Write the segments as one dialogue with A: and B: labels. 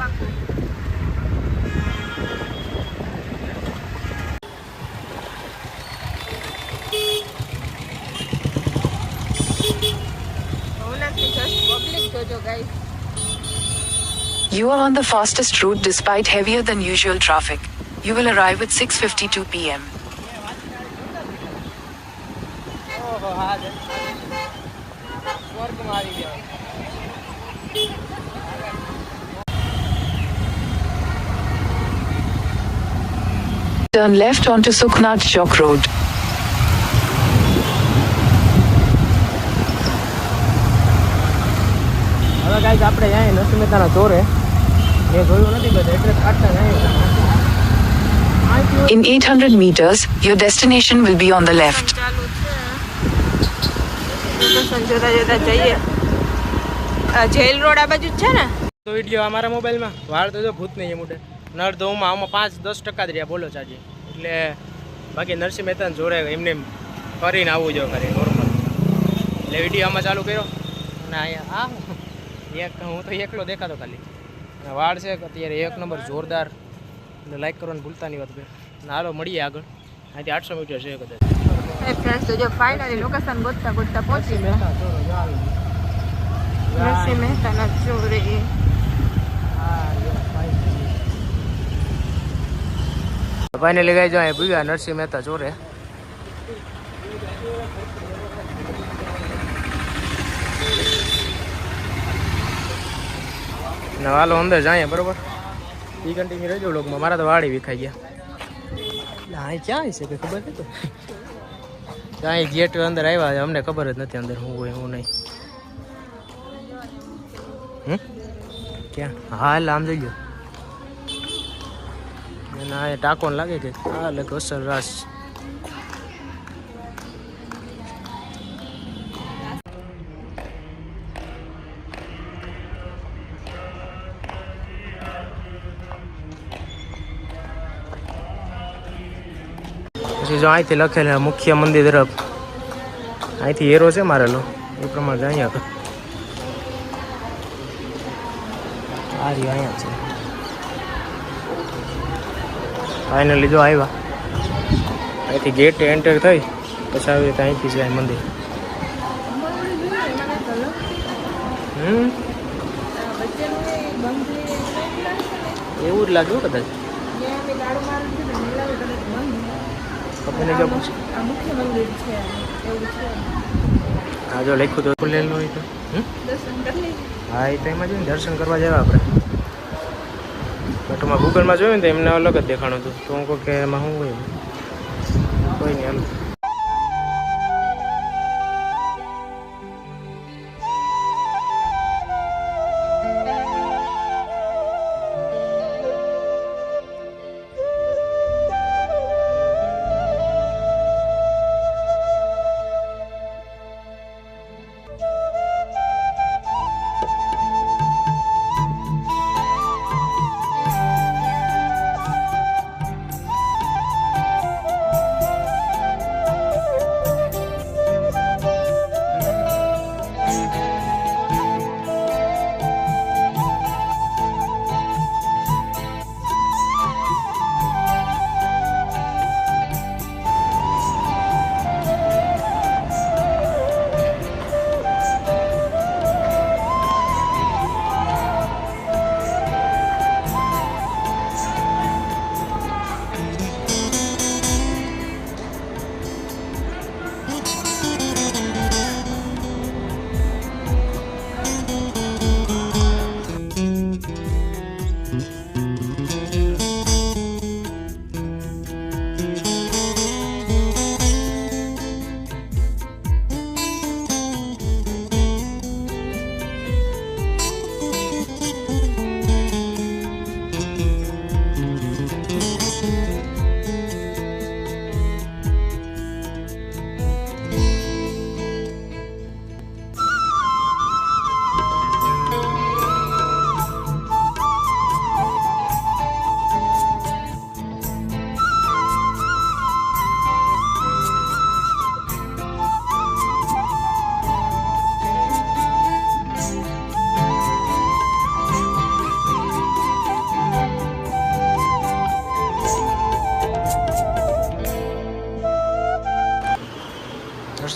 A: You are on the fastest route despite heavier than usual traffic. You will arrive at 6:52 p.m.
B: ઓહો
A: Turn left onto Sukhnath Chowk Road.
B: હવે guys આપણે જાય નરસિંહ મહેતાના ચોરે મેં જોયું નથી બધા એટલે કાઢતા
A: In 800 meters, your destination will be on the left.
C: Jail road આ બાજુ જ છે ને?
B: તો વીડિયો અમારા મોબાઈલમાં. વાળ તો જો ભૂત નહીં એ મોટે નળ તો હું આમાં પાંચ દસ ટકા જ રહ્યા બોલો ચાજી. એટલે બાકી નરસિંહ મહેતાને જોડે એમને એમ ફરીને આવવું જોઈએ ખરી નોર્મલ એટલે વીડિયો આમાં ચાલુ કર્યો. અને અહીંયા આ એક હું તો એકલો દેખાતો ખાલી. અને વાળ છે કે અત્યારે એક નંબર જોરદાર. એટલે લાઈક કરવાની ભૂલતા નહીં વાત ભાઈ હાલો મળીએ આગળ. અહીંથી આઠસો મીટર છે કદાચ.
C: જો ફાઇનલી લોકેશન ગોતતા ગોતતા પહોંચી ગયા. નરસિંહ મહેતાના ચોરે
B: ફાઇનલી ગઈ જાય ભૂગ્યા નરસિંહ મહેતા ચોરે. હાલો અંદર જાય બરોબર? ઈ કન્ટિન્યુ રહેજો લોકમાં મારા તો વાડી વિખાઈ ગયા. અહીં ક્યાં છે કે ખબર નથી તો ત્યાં ગેટ અંદર આવ્યા છે અમને ખબર જ નથી અંદર શું હોય હું નહીં. ક્યાં? હા એટલે આમ જઈ ગયો. એના એ ટાંકોને લાગે કે આ લગ અસર રાસ. પછી જો અહીંથી લખેલ મુખ્ય મંદિર તરફ. અહીંથી એરો છે મારેલો. એ પ્રમાણે અહીંયા આ રહ્યો અહીંયા છે. ફાઇનલી જો આવ્યા અહીંથી ગેટ એન્ટર થઈ પછી આવી અહીંથી જાય મંદિર. હમ? એવું જ લાગ્યું કદાચ.
C: એવું છે
B: હા જો લખ્યું તો ખુલેલું હોય તો હા એ તો એમાં જોઈને દર્શન કરવા જવા આપણે. બટમાં ગૂગલમાં જોયું ને તો એમને અલગ જ દેખાણું હતું. તો હું કહું કે એમાં શું હોય કોઈ નહીં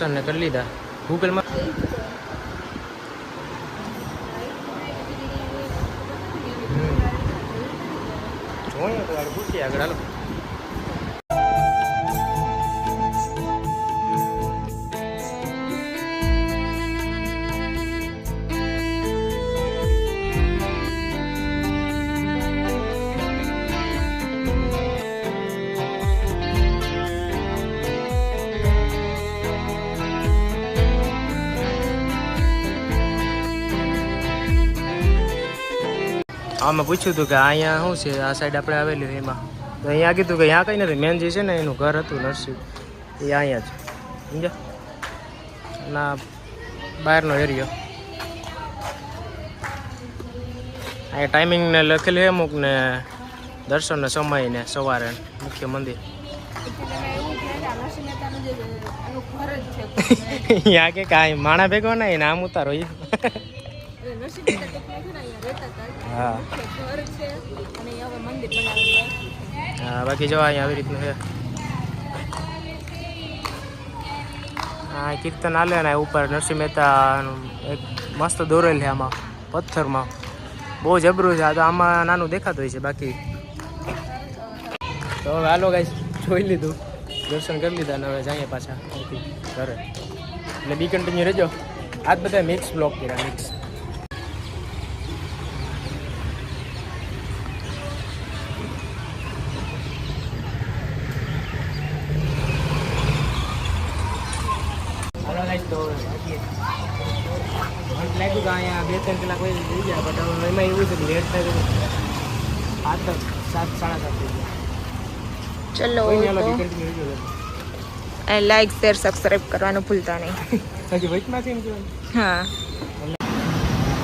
B: દર્શનને કરી લીધા. ગૂગલમાં જોઈએ આગળ હાલો. આમાં પૂછ્યું હતું કે અહીંયા શું છે? આ સાઈડ આપણે આવેલી એમાં. તો અહીંયા કીધું કે અહીંયા કંઈ નથી. મેન જે છે ને એનું ઘર હતું, નરસિંહ. એ અહીંયા છે સમજ્યા? ના, બહારનો એરિયો અહીંયા ટાઈમિંગ ને લખેલું છે અમુક ને દર્શનને સમય ને સવારે મુખ્ય મંદિર. અહીંયા કે કાંઈ માણા ભેગો નહીં નામ ઉતારો એ હા. હા બાકી જો અહીંયા આવી રીતનું છે. હા કીર્તન હાલે ને ઉપર નરસિંહ મહેતાનું એક મસ્ત દોરેલ છે આમાં પથ્થરમાં. બહુ જબરું છે. આ તો આમાં નાનું દેખાતું હોય છે બાકી. તો હવે હાલો કાંઈ જોઈ લીધું. દર્શન કરી લીધા ને હવે જઈએ પાછા ઘરે. એટલે બી કન્ટિન્યુ રહેજો. આજ બધા મિક્સ બ્લોક કર્યા મિક્સ હાલો ગાઈસ તો બાકી મને લાગ્યું કે અહીંયા બે ત્રણ કલાક હોય થઈ ગયા બટ હવે એમાં એવું છે કે લેટ થાય તો સાત સાત સાડા સાત
C: ચલો લાઈક શેર સબસ્ક્રાઇબ કરવાનું ભૂલતા નહીં.
B: હજી વચમાંથી એમ
C: હા.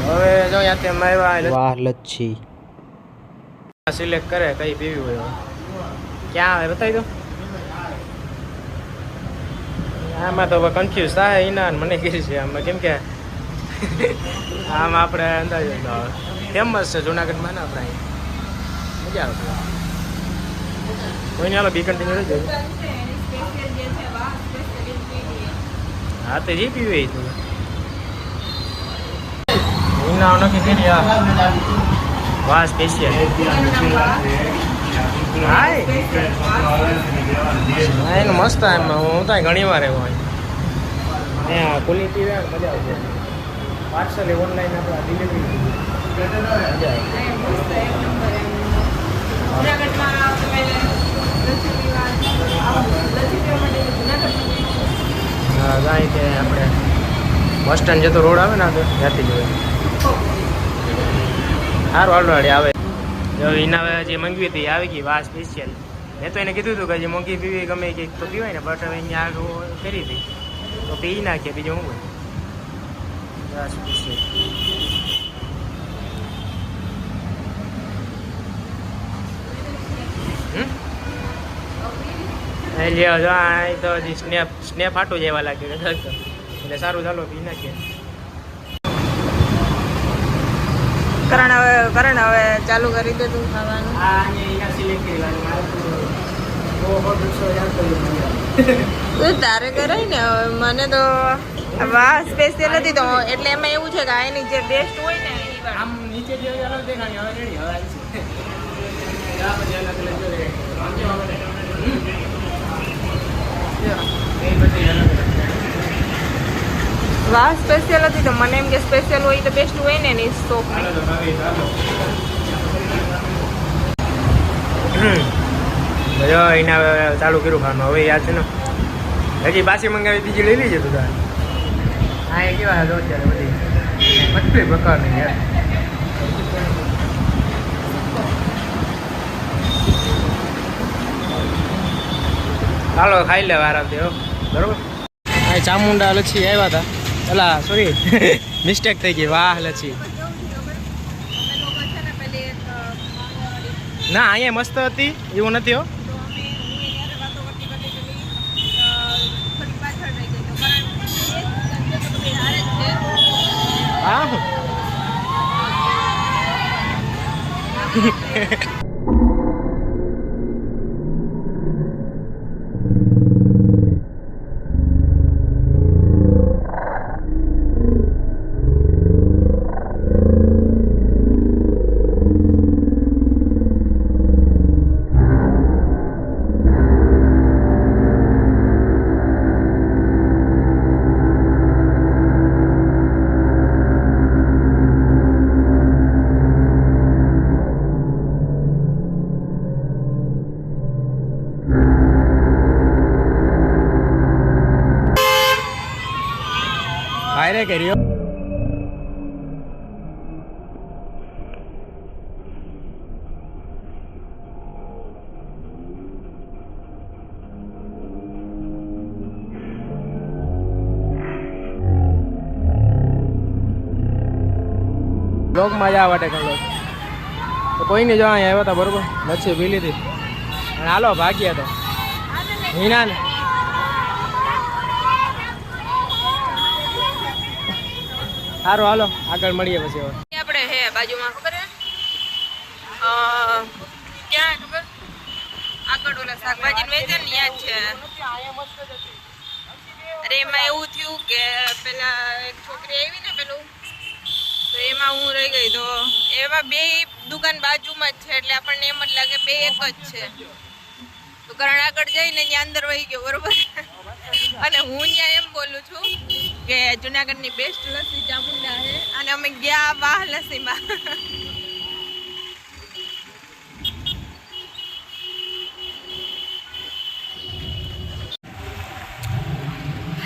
B: હવે જો ત્યાંથી અમે વાહ લચ્છી. સિલેક્ટ કરે કઈ પીવી હોય ક્યાં આવે બતાવી દો. આમાં તો કન્ફ્યુઝ થાય એના મને છે આમાં કેમ કે આમ આપણે અંદાજ ફેમસ છે જુનાગઢમાં ને આપણે આવશે? કોઈ નહીં હાલો બી કન્ટિન્યુ રહી જાય હા, તો જે પીવે એ તું. એના નક્કી કરી વાહ હા, એનું મસ્ત એમ હું તો ઘણી વાર એવો હોય અહીંયા ક્વોલિટી રહે મજા આવશે. પાર્સલ ઓનલાઈન હા ગાય કે આપણે બસ સ્ટેન્ડ જતો રોડ આવે ને આ તો ત્યાંથી જોઈએ સારું હાલવાડી આવે જો એના જે મંગવી હતી આવી ગઈ વાસ સ્પેશિયલ મેં તો એને કીધું હતું કે જે મોંઘી પીવી ગમે કંઈક તો પીવાય ને બટ હવે અહીંયા આગળ કરી હતી. તો પી નાખીએ બીજું હું વાહ સ્પેશિયલ લ્યો જો આ તો સ્નેપ સ્નેપ હાટું જેવા લાગે. એટલે સારું ચાલો પી નાખીએ.
C: કરણ હવે કરણ હવે ચાલુ કરી દે તું ખાવાનું.
B: હા અહીંયા સિલેક્ટ કરી તું
C: તારે કરાય ને મને તો વાહ સ્પેશિયલ નથી તો એટલે એમાં એવું છે કે આ એની જે બેસ્ટ હોય ને
B: આમ નીચે જે અલગ દેખાય હવે રેડી હવે આવી છે આ બધી અલગ અલગ જો રે. આમ જો હવે હમ. જો, એ બધી અલગ અલગ
C: વાહ સ્પેશિયલ હતી તો મને એમ કે સ્પેશિયલ હોય તો બેસ્ટ હોય ને એની શોપ
B: ચાલો તો હવે ચાલો હમ. તો જો એને હવે ચાલુ કર્યું ખાવાનું. હવે યાદ છે ને? હજી બાસી મંગાવી બીજી લઈ લીધી તું તારે. હા એ કેવા હતો અત્યારે બધી. બધી પ્રકારની યાર ચાલો ખાઈ લે આરામથી હો. બરોબર? આ ચામુંડા લચ્છી આવ્યા હતા. પેલા સોરી મિસ્ટેક થઈ ગઈ, વાહ, લચી. ના, અહીંયા મસ્ત હતી, એવું નથી, હો. હા? ઘરે કર્યો લોક મજા આવે તો કોઈને જો અહીંયા આવ્યા હતા, બરોબર? મચ્છી પી લીધી. અને હાલો, ભાગ્યા તો. હિના સારું હાલો, આગળ મળીએ પછી
C: આપણે હે, બાજુમાં ખબર હે ક્યાં ખબર? આગળ ઓલા શાકભાજી વેચે ને યાદ છે. અરે, એમાં એવું થયું કે પેલા એક છોકરી આવી ને પેલું, તો એમાં હું રહી ગઈ. તો એવા બે દુકાન બાજુમાં જ છે, એટલે આપણને એમ જ લાગે બે એક જ છે. દુકાન આગળ જઈને ત્યાં અંદર વહી ગયો, બરોબર? અને હું ત્યાં એમ બોલું છું કે જુનાગઢની બેસ્ટ લસ્સી ચામુંડા છે. અને અમે ગયા વાહ લસ્સીમાં.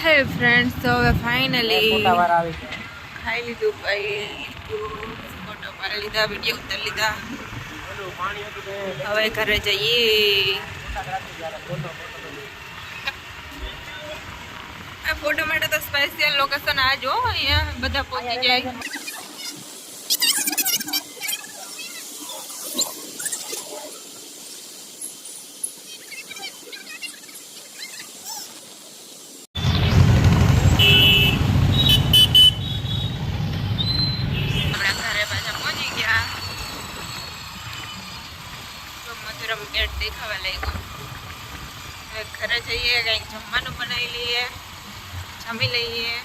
C: હે ફ્રેન્ડ્સ તો હવે ફાઇનલી
B: મોટાવાર આવી
C: ખાઈ લીધું ભાઈ. ફોટો પાડી લીધા વીડિયો ઉતારી લીધા.
B: પાણી હતું તે.
C: હવે ઘરે જઈએ. આ ફોટો માટે તો સ્પેશિયલ લોકેશન આ જો અહીંયા બધા પહોંચી જાય આપણા ઘરે પાછા પહોંચી ગયા તો મથુરમ ગેટ દેખાવા લાગ્યો જમી લઈએ